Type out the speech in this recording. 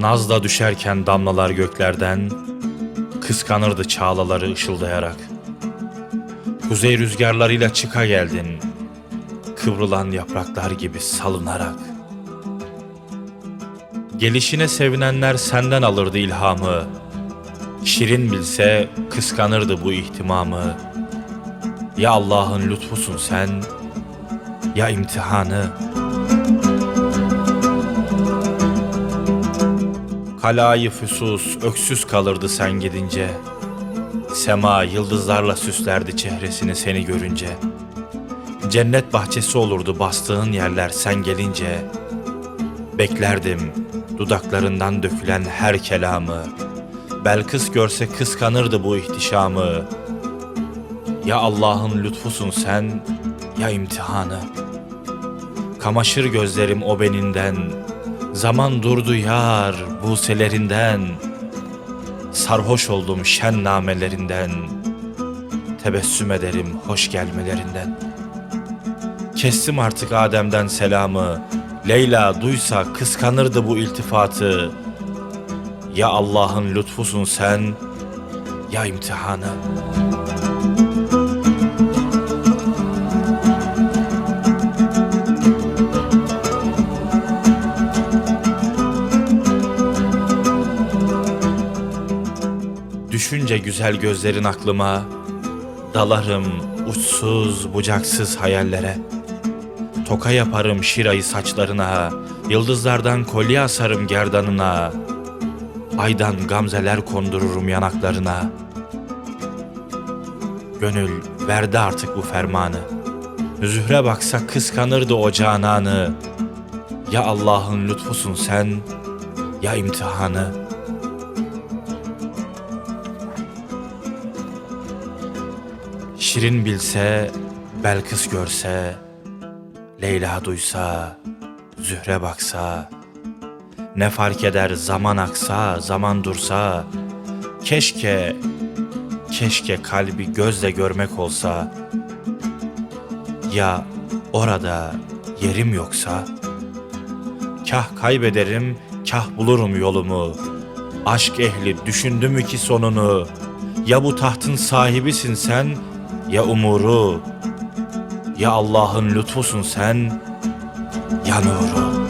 Nazda düşerken damlalar göklerden Kıskanırdı çağlaları ışıldayarak. Kuzey rüzgarlarıyla çıka geldin Kıvrılan yapraklar gibi salınarak. Gelişine sevinenler senden alırdı ilhamı Şirin bilse kıskanırdı bu ihtimamı. Ya Allah'ın lütfusun sen Ya imtihanı. Kalayı füsus öksüz kalırdı sen gidince. Sema yıldızlarla süslerdi çehresini seni görünce. Cennet bahçesi olurdu bastığın yerler sen gelince. Beklerdim dudaklarından dökülen her kelamı Belkıs görse kıskanırdı bu ihtişamı. Ya Allah'ın lütfusun sen ya imtihanı. Kamaşır gözlerim o beninden. Zaman durdu yar buselerinden. Sarhoş oldum şen namelerinden. Tebessüm ederim hoş gelmelerinden. Kestim artık Adem'den selamı. Leyla duysa kıskanırdı bu iltifatı Ya Allah'ın lütfusun sen Ya imtihanı Düşünce güzel gözlerin aklıma Dalarım uçsuz bucaksız hayallere. Toka yaparım şirayı saçlarına Yıldızlardan kolye asarım gerdanına Aydan gamzeler kondururum yanaklarına. Gönül verdi artık bu fermanı. Zühre baksa kıskanırdı o cananı. Ya Allah'ın lütfusun sen Ya imtihanı. Şirin bilse, Belkıs görse, Leyla duysa, Zühre baksa, ne fark eder zaman aksa, zaman dursa, keşke, keşke kalbi gözle görmek olsa, ya orada yerim yoksa, kah kaybederim, kah bulurum yolumu, aşk ehli düşündü mü ki sonunu, ya bu tahtın sahibisin sen, ya umuru, ya Allah'ın lütfusun sen, ya nuru.